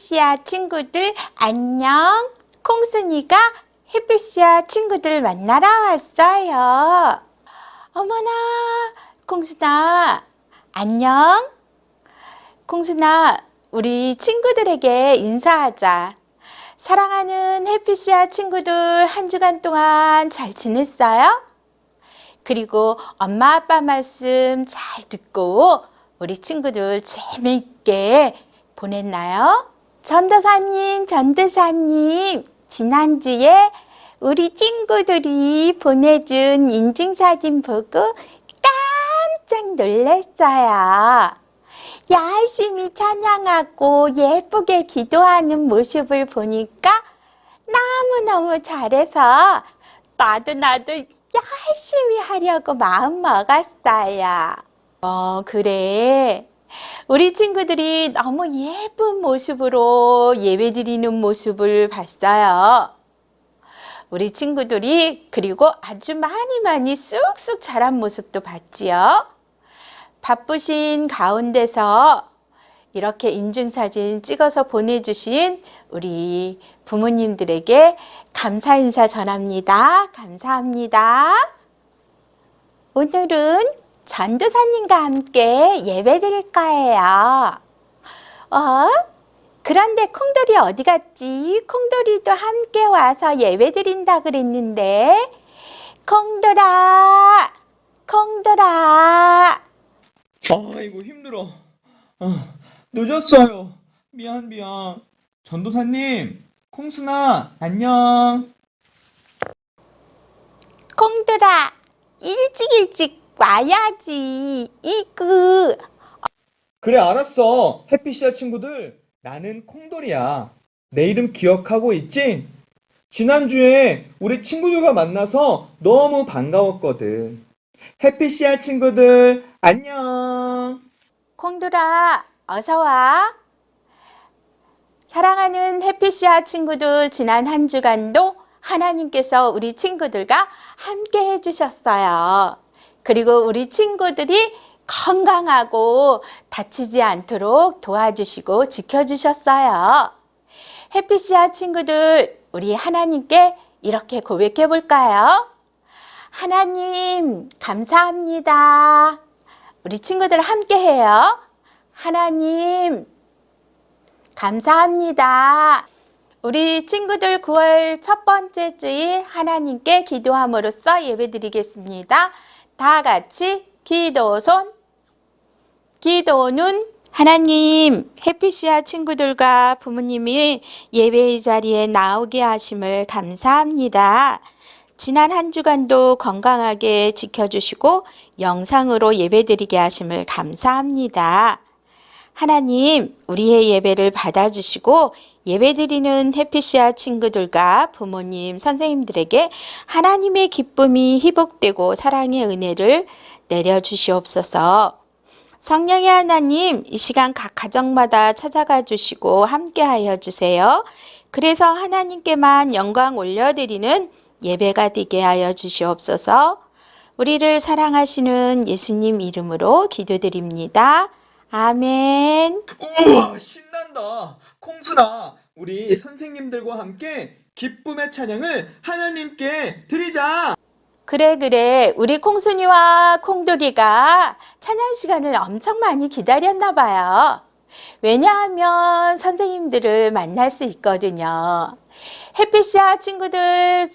햇빛이야 친구들 안녕. 콩순이가 햇빛이야 친구들 만나러 왔어요. 어머나, 콩순아, 안녕. 콩순아, 우리 친구들에게 인사하자. 사랑하는 햇빛이야 친구들 한 주간 동안 잘 지냈어요? 그리고 엄마 아빠 말씀 잘 듣고 우리 친구들 재미있게 보냈나요? 전도사님, 전도사님, 지난주에 우리 친구들이 보내준 인증사진 보고 깜짝 놀랐어요. 열심히 찬양하고 예쁘게 기도하는 모습을 보니까 너무너무 잘해서 나도 나도 열심히 하려고 마음 먹었어요. 어, 그래. 우리 친구들이 너무 예쁜 모습으로 예배 드리는 모습을 봤어요. 우리 친구들이 그리고 아주 많이 많이 쑥쑥 자란 모습도 봤지요. 바쁘신 가운데서 이렇게 인증사진 찍어서 보내주신 우리 부모님들에게 감사 인사 전합니다. 감사합니다. 오늘은 전도사님과 함께 예배 드릴 거예요. 어? 그런데 콩돌이 어디 갔지? 콩돌이도 함께 와서 예배 드린다 그랬는데. 콩돌아! 콩돌아! 아이고 힘들어. 아, 늦었어요. 미안 미안. 전도사님, 콩순아, 안녕. 콩돌아! 일찍 일찍 와야지. 이그. 그래 알았어. 햇빛이야 친구들. 나는 콩돌이야. 내 이름 기억하고 있지? 지난주에 우리 친구들과 만나서 너무 반가웠거든. 햇빛이야 친구들, 안녕. 콩돌아, 어서 와. 사랑하는 햇빛이야 친구들, 지난 한 주간도 하나님께서 우리 친구들과 함께 해주셨어요. 그리고 우리 친구들이 건강하고 다치지 않도록 도와주시고 지켜주셨어요. 햇빛이야 친구들, 우리 하나님께 이렇게 고백해 볼까요? 하나님, 감사합니다. 우리 친구들 함께 해요. 하나님, 감사합니다. 우리 친구들 9월 첫 번째 주일 하나님께 기도함으로써 예배 드리겠습니다. 다 같이 기도손, 기도는 하나님, 햇빛이야 친구들과 부모님이 예배의 자리에 나오게 하심을 감사합니다. 지난 한 주간도 건강하게 지켜주시고 영상으로 예배드리게 하심을 감사합니다. 하나님, 우리의 예배를 받아주시고 예배드리는 햇빛이야 친구들과 부모님, 선생님들에게 하나님의 기쁨이 회복되고 사랑의 은혜를 내려주시옵소서. 성령의 하나님, 이 시간 각 가정마다 찾아가 주시고 함께 하여 주세요. 그래서 하나님께만 영광 올려드리는 예배가 되게 하여 주시옵소서. 우리를 사랑하시는 예수님 이름으로 기도드립니다. 아멘. 우와, 신난다. 콩순아, 우리 선생님들과 함께 기쁨의 찬양을 하나님께 드리자. 그래, 그래. 우리 콩순이와 콩돌이가 찬양 시간을 엄청 많이 기다렸나 봐요. 왜냐하면 선생님들을 만날 수 있거든요. 햇빛이야 친구들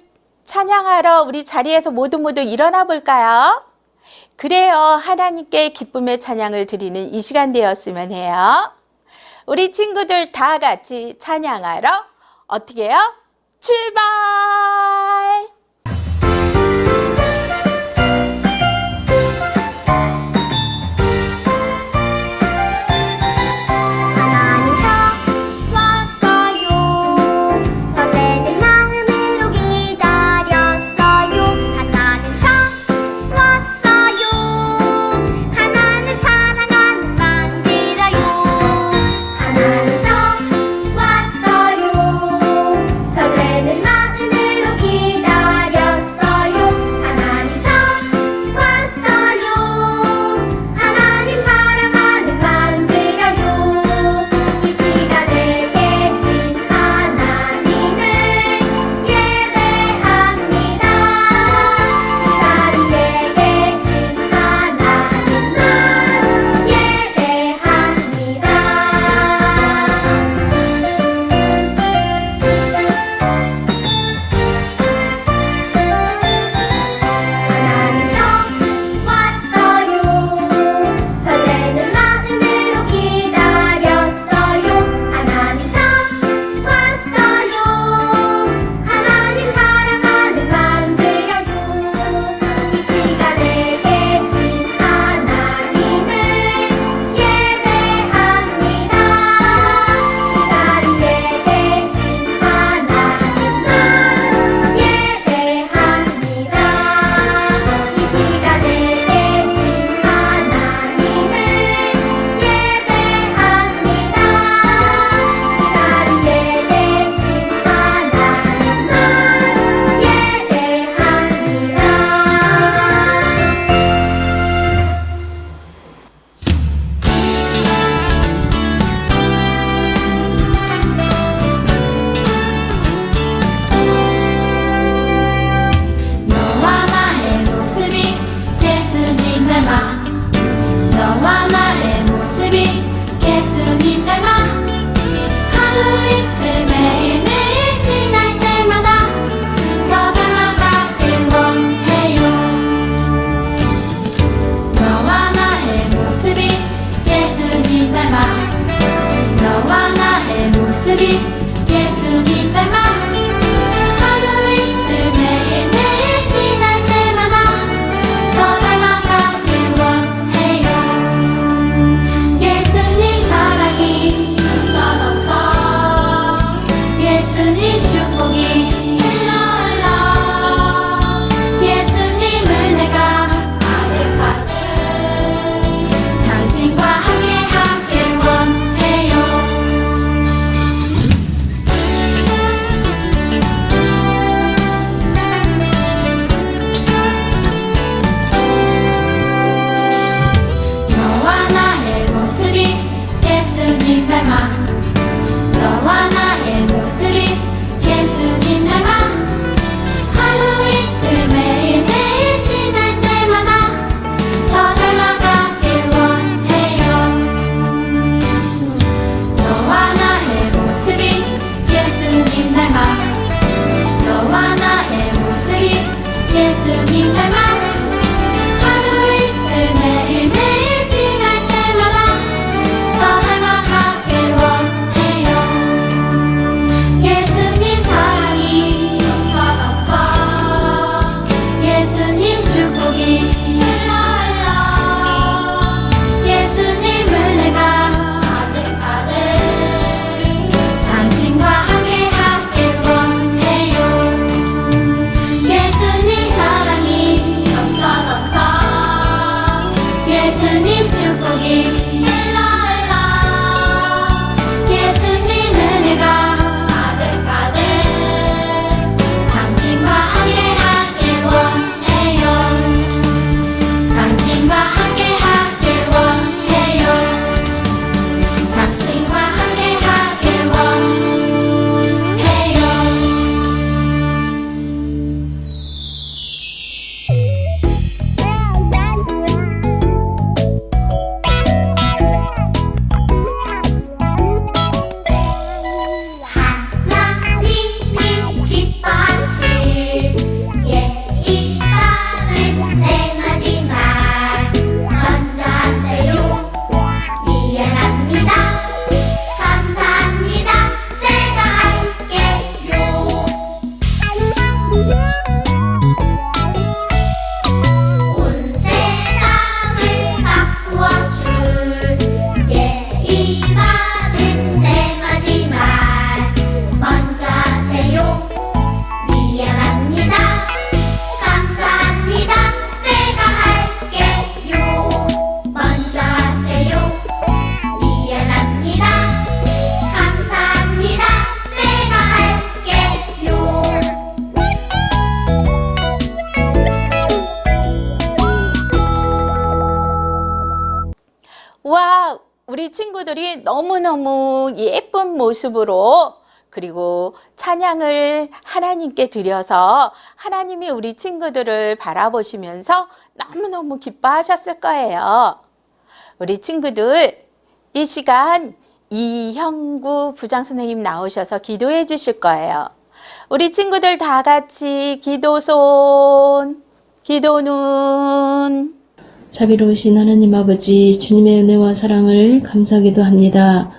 찬양하러 우리 자리에서 모두 모두 일어나 볼까요? 그래요. 하나님께 기쁨의 찬양을 드리는 이 시간 되었으면 해요. 우리 친구들 다 같이 찬양하러 어떻게 해요? 출발! 예 모습으로 그리고 찬양을 하나님께 드려서 하나님이 우리 친구들을 바라보시면서 너무너무 기뻐하셨을 거예요. 우리 친구들, 이 시간 이형구 부장 선생님 나오셔서 기도해 주실 거예요. 우리 친구들 다 같이 기도손, 기도눈, 자비로우신 하나님 아버지 주님의 은혜와 사랑을 감사하기도 합니다.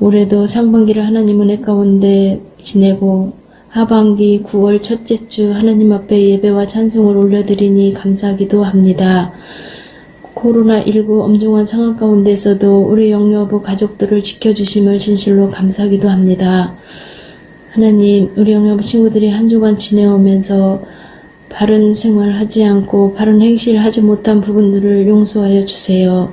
올해도 상반기를 하나님 은혜 가운데 지내고 하반기 9월 첫째 주 하나님 앞에 예배와 찬송을 올려드리니 감사하기도 합니다. 코로나19 엄중한 상황 가운데서도 우리 영유아부 가족들을 지켜주심을 진실로 감사하기도 합니다. 하나님, 우리 영유아부 친구들이 한 주간 지내오면서 바른 생활하지 않고 바른 행실을 하지 못한 부분들을 용서하여 주세요.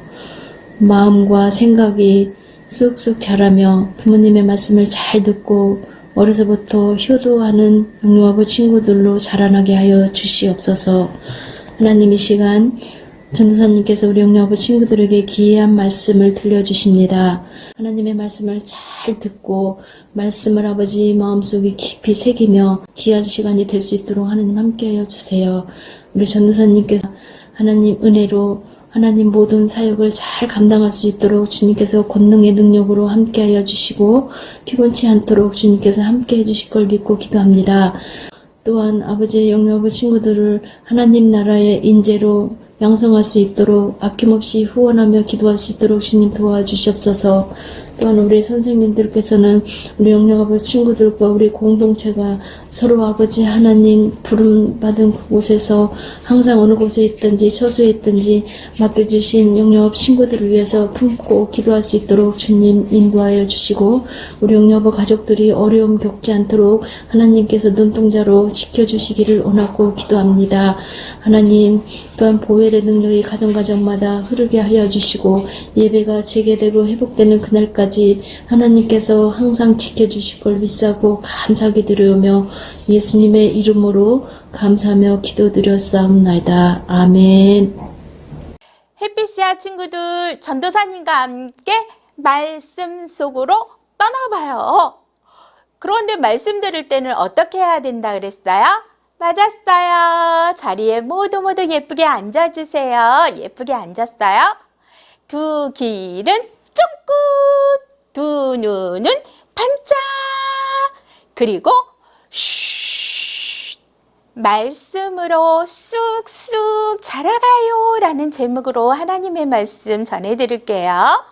마음과 생각이 쑥쑥 자라며 부모님의 말씀을 잘 듣고 어려서부터 효도하는 영유아부 친구들로 자라나게 하여 주시옵소서. 하나님 이 시간 전도사님께서 우리 영유아부 친구들에게 기이한 말씀을 들려주십니다. 하나님의 말씀을 잘 듣고 말씀을 아버지 마음속에 깊이 새기며 귀한 시간이 될 수 있도록 하나님 함께하여 주세요. 우리 전도사님께서 하나님 은혜로 하나님 모든 사역을 잘 감당할 수 있도록 주님께서 권능의 능력으로 함께하여 주시고 피곤치 않도록 주님께서 함께해 주실 걸 믿고 기도합니다. 또한 아버지의 영유아부 친구들을 하나님 나라의 인재로 양성할 수 있도록 아낌없이 후원하며 기도할 수 있도록 주님 도와주시옵소서. 또한 우리 선생님들께서는 우리 영양아버 친구들과 우리 공동체가 서로 아버지 하나님 부름 받은 그곳에서 항상 어느 곳에 있든지 처소에 있든지 맡겨주신 영양아버 친구들을 위해서 품고 기도할 수 있도록 주님 인도하여 주시고 우리 영양아버 가족들이 어려움 겪지 않도록 하나님께서 눈동자로 지켜주시기를 원하고 기도합니다. 하나님 또한 보혈의 능력이 가정가정마다 흐르게 하여 주시고 예배가 재개되고 회복되는 그날까지 하나님께서 항상 지켜주실 걸 믿사고 감사하게 드려오며 예수님의 이름으로 감사하며 기도드렸사옵나이다. 아멘. 햇빛이야 친구들 전도사님과 함께 말씀 속으로 떠나봐요. 그런데 말씀 들을 때는 어떻게 해야 된다 그랬어요? 맞았어요. 자리에 모두 모두 예쁘게 앉아주세요. 예쁘게 앉았어요. 두 귀는 쫑긋, 두 눈은 반짝. 그리고 쉬 말씀으로 쑥쑥 자라가요 라는 제목으로 하나님의 말씀 전해드릴게요.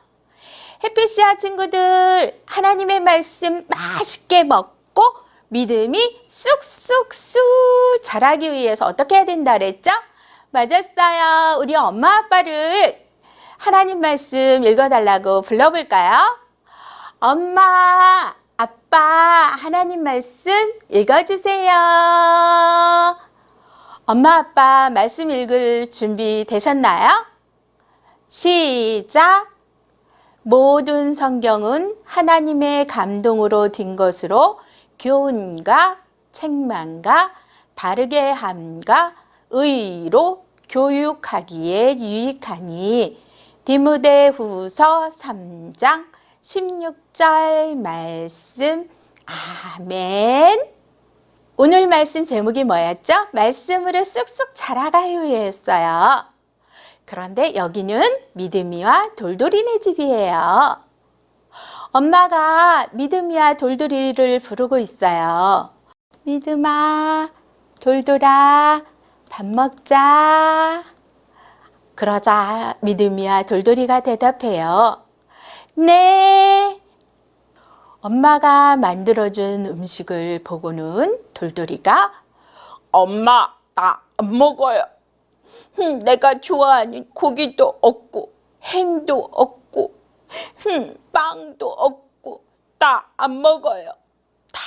햇빛이야 친구들 하나님의 말씀 맛있게 먹고 믿음이 쑥쑥쑥 자라기 위해서 어떻게 해야 된다 그랬죠? 맞았어요. 우리 엄마 아빠를 하나님 말씀 읽어달라고 불러볼까요? 엄마, 아빠, 하나님 말씀 읽어주세요. 엄마, 아빠 말씀 읽을 준비 되셨나요? 시작! 모든 성경은 하나님의 감동으로 된 것으로 교훈과 책망과 바르게 함과 의로 교육하기에 유익하니 디모데 후서 3장 16절 말씀 아멘 오늘 말씀 제목이 뭐였죠? 말씀으로 쑥쑥 자라가요였어요. 그런데 여기는 믿음이와 돌돌이네 집이에요. 엄마가 믿음이와 돌돌이를 부르고 있어요. 믿음아, 돌돌아, 밥 먹자. 그러자 믿음이와 돌돌이가 대답해요. 네. 엄마가 만들어준 음식을 보고는 돌돌이가 엄마, 나 안 먹어요. 흠, 내가 좋아하는 고기도 없고 햄도 없고 흠, 빵도 없고 나 안 먹어요. 다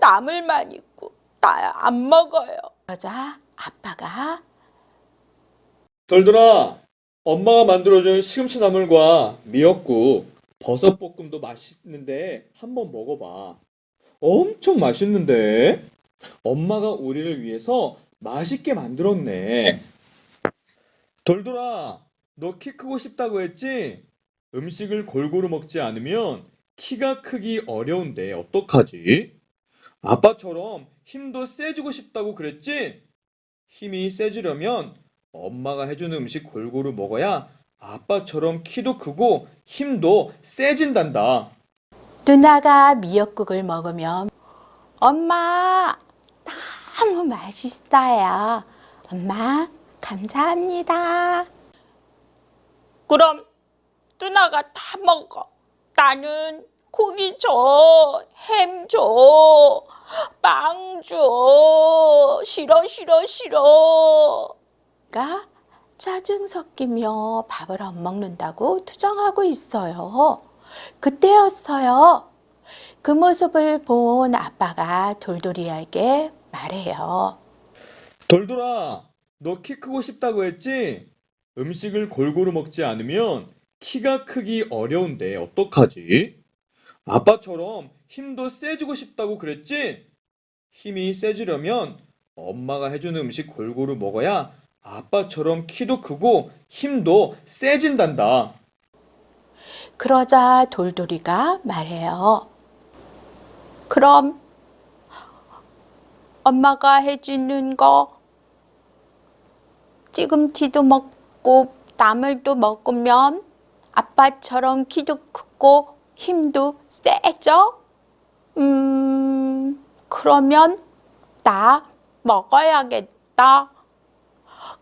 나물만 있고 나 안 먹어요. 그러자 아빠가 돌돌아, 엄마가 만들어준 시금치 나물과 미역국, 버섯 볶음도 맛있는데 한번 먹어봐. 엄청 맛있는데? 엄마가 우리를 위해서 맛있게 만들었네. 돌돌아, 너 키 크고 싶다고 했지? 음식을 골고루 먹지 않으면 키가 크기 어려운데 어떡하지? 아빠처럼 힘도 세지고 싶다고 그랬지? 힘이 세지려면 엄마가 해주는 음식 골고루 먹어야 아빠처럼 키도 크고 힘도 세진단다. 누나가 미역국을 먹으면 엄마 너무 맛있어요. 엄마 감사합니다. 그럼 누나가 다 먹어. 나는 고기 줘, 햄 줘, 빵 줘. 싫어 싫어 싫어. 가 짜증 섞이며 밥을 안 먹는다고 투정하고 있어요. 그때였어요. 그 모습을 본 아빠가 돌돌이에게 말해요. 돌돌아, 너 키 크고 싶다고 했지? 음식을 골고루 먹지 않으면 키가 크기 어려운데 어떡하지? 아빠처럼 힘도 세지고 싶다고 그랬지? 힘이 세지려면 엄마가 해주는 음식 골고루 먹어야 아빠처럼 키도 크고 힘도 세진단다. 그러자 돌돌이가 말해요. 그럼 엄마가 해주는 거 찌금치도 먹고 나물도 먹으면 아빠처럼 키도 크고 힘도 세죠? 음, 그러면 나 먹어야겠다.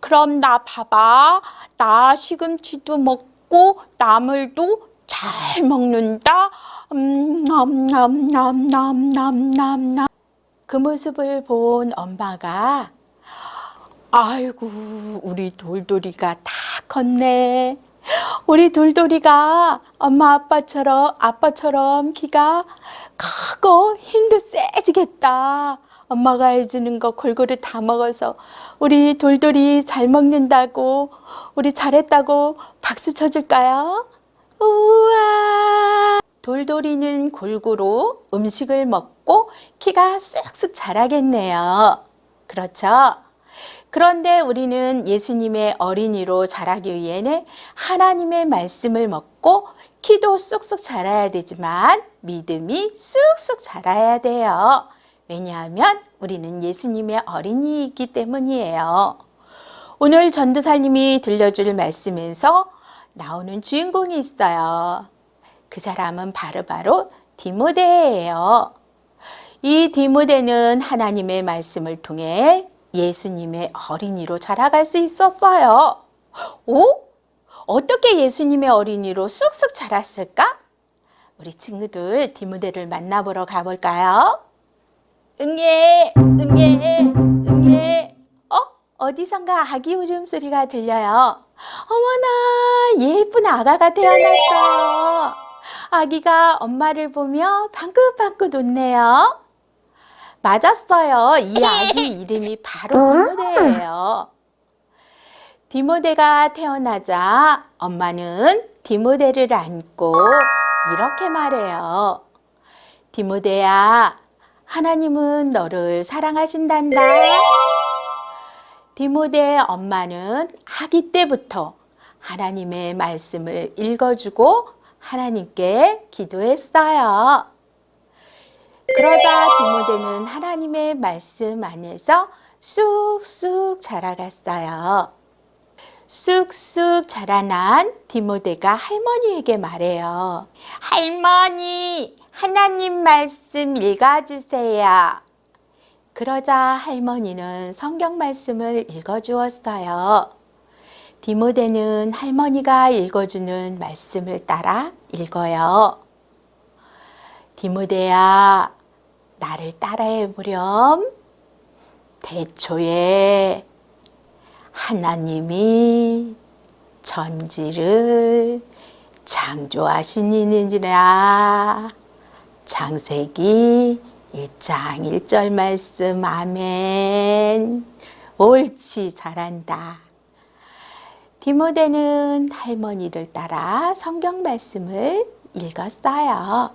그럼 나 봐봐. 나 시금치도 먹고 나물도 잘 먹는다. 음, 남남남남남남. 그 모습을 본 엄마가 아이고 우리 돌돌이가 다 컸네. 우리 돌돌이가 엄마 아빠처럼 아빠처럼 키가 크고 힘도 세지겠다. 엄마가 해주는 거 골고루 다 먹어서 우리 돌돌이 잘 먹는다고 우리 잘했다고 박수 쳐줄까요? 우와! 돌돌이는 골고루 음식을 먹고 키가 쑥쑥 자라겠네요. 그렇죠? 그런데 우리는 예수님의 어린이로 자라기 위해는 하나님의 말씀을 먹고 키도 쑥쑥 자라야 되지만 믿음이 쑥쑥 자라야 돼요. 왜냐하면 우리는 예수님의 어린이이기 때문이에요. 오늘 전도사님이 들려줄 말씀에서 나오는 주인공이 있어요. 그 사람은 바로 바로 디모데예요. 이 디모데는 하나님의 말씀을 통해 예수님의 어린이로 자라갈 수 있었어요. 오? 어떻게 예수님의 어린이로 쑥쑥 자랐을까? 우리 친구들 디모데를 만나보러 가볼까요? 응애, 응애, 응애. 어? 어디선가 아기 울음소리가 들려요. 어머나, 예쁜 아가가 태어났어요. 아기가 엄마를 보며 방긋방긋 웃네요. 맞았어요. 이 아기 이름이 바로 디모데예요. 디모데가 태어나자 엄마는 디모데를 안고 이렇게 말해요. 디모데야, 하나님은 너를 사랑하신단다. 디모데의 엄마는 아기 때부터 하나님의 말씀을 읽어주고 하나님께 기도했어요. 그러다 디모데는 하나님의 말씀 안에서 쑥쑥 자라갔어요. 쑥쑥 자라난 디모데가 할머니에게 말해요. 할머니, 하나님 말씀 읽어주세요. 그러자 할머니는 성경 말씀을 읽어주었어요. 디모데는 할머니가 읽어주는 말씀을 따라 읽어요. 디모데야, 나를 따라해 보렴. 대초에 하나님이 전지를 창조하시니라. 창세기 1장 1절 말씀 아멘. 옳지 잘한다. 디모데는 할머니를 따라 성경 말씀을 읽었어요.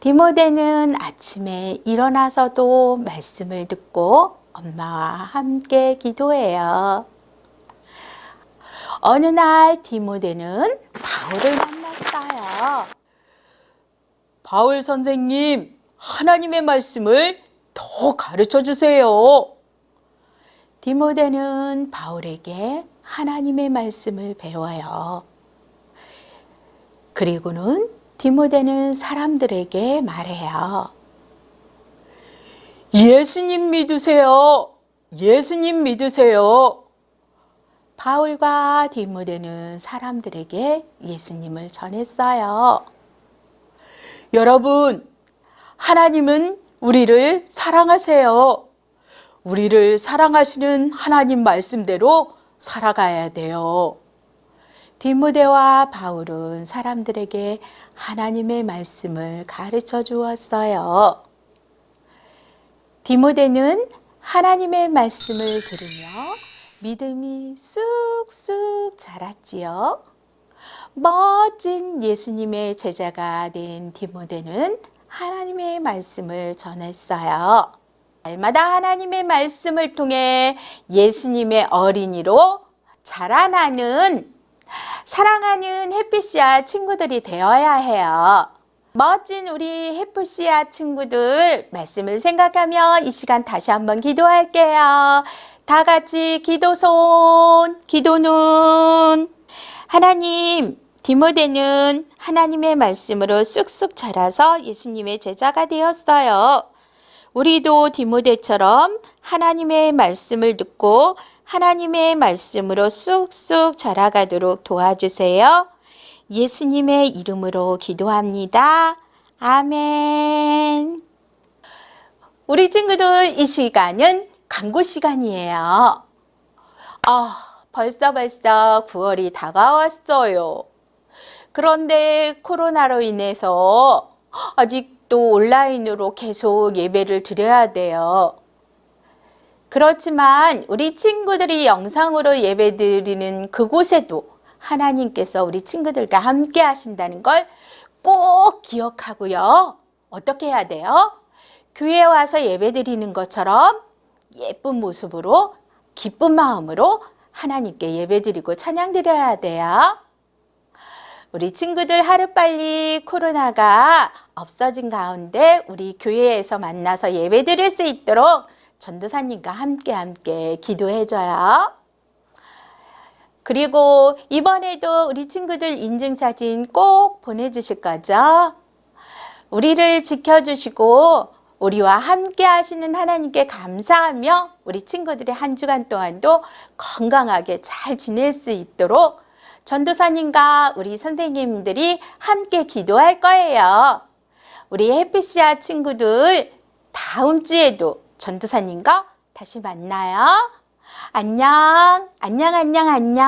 디모데는 아침에 일어나서도 말씀을 듣고 엄마와 함께 기도해요. 어느 날 디모데는 바울을 만났어요. 바울 선생님, 하나님의 말씀을 더 가르쳐 주세요. 디모데는 바울에게 하나님의 말씀을 배워요. 그리고는 디모데는 사람들에게 말해요. 예수님 믿으세요. 예수님 믿으세요. 바울과 디모데는 사람들에게 예수님을 전했어요. 여러분, 하나님은 우리를 사랑하세요. 우리를 사랑하시는 하나님 말씀대로 살아가야 돼요. 디모데와 바울은 사람들에게 하나님의 말씀을 가르쳐 주었어요. 디모데는 하나님의 말씀을 들으며 믿음이 쑥쑥 자랐지요. 멋진 예수님의 제자가 된 디모데는 하나님의 말씀을 전했어요. 날마다 하나님의 말씀을 통해 예수님의 어린이로 자라나는 사랑하는 햇빛이야 친구들이 되어야 해요. 멋진 우리 햇빛이야 친구들 말씀을 생각하며 이 시간 다시 한번 기도할게요. 다 같이 기도손, 기도눈. 하나님, 디모데는 하나님의 말씀으로 쑥쑥 자라서 예수님의 제자가 되었어요. 우리도 디모데처럼 하나님의 말씀을 듣고 하나님의 말씀으로 쑥쑥 자라가도록 도와주세요. 예수님의 이름으로 기도합니다. 아멘. 우리 친구들 이 시간은 광고 시간이에요. 아, 벌써 벌써 9월이 다가왔어요. 그런데 코로나로 인해서 아직도 온라인으로 계속 예배를 드려야 돼요. 그렇지만 우리 친구들이 영상으로 예배 드리는 그곳에도 하나님께서 우리 친구들과 함께 하신다는 걸 꼭 기억하고요. 어떻게 해야 돼요? 교회에 와서 예배 드리는 것처럼 예쁜 모습으로 기쁜 마음으로 하나님께 예배 드리고 찬양 드려야 돼요. 우리 친구들 하루빨리 코로나가 없어진 가운데 우리 교회에서 만나서 예배 드릴 수 있도록 전도사님과 함께 함께 기도해줘요. 그리고 이번에도 우리 친구들 인증사진 꼭 보내주실 거죠? 우리를 지켜주시고 우리와 함께 하시는 하나님께 감사하며 우리 친구들의 한 주간 동안도 건강하게 잘 지낼 수 있도록 전도사님과 우리 선생님들이 함께 기도할 거예요. 우리 해피시아 친구들 다음 주에도 전도사님과 다시 만나요. 안녕, 안녕, 안녕, 안녕.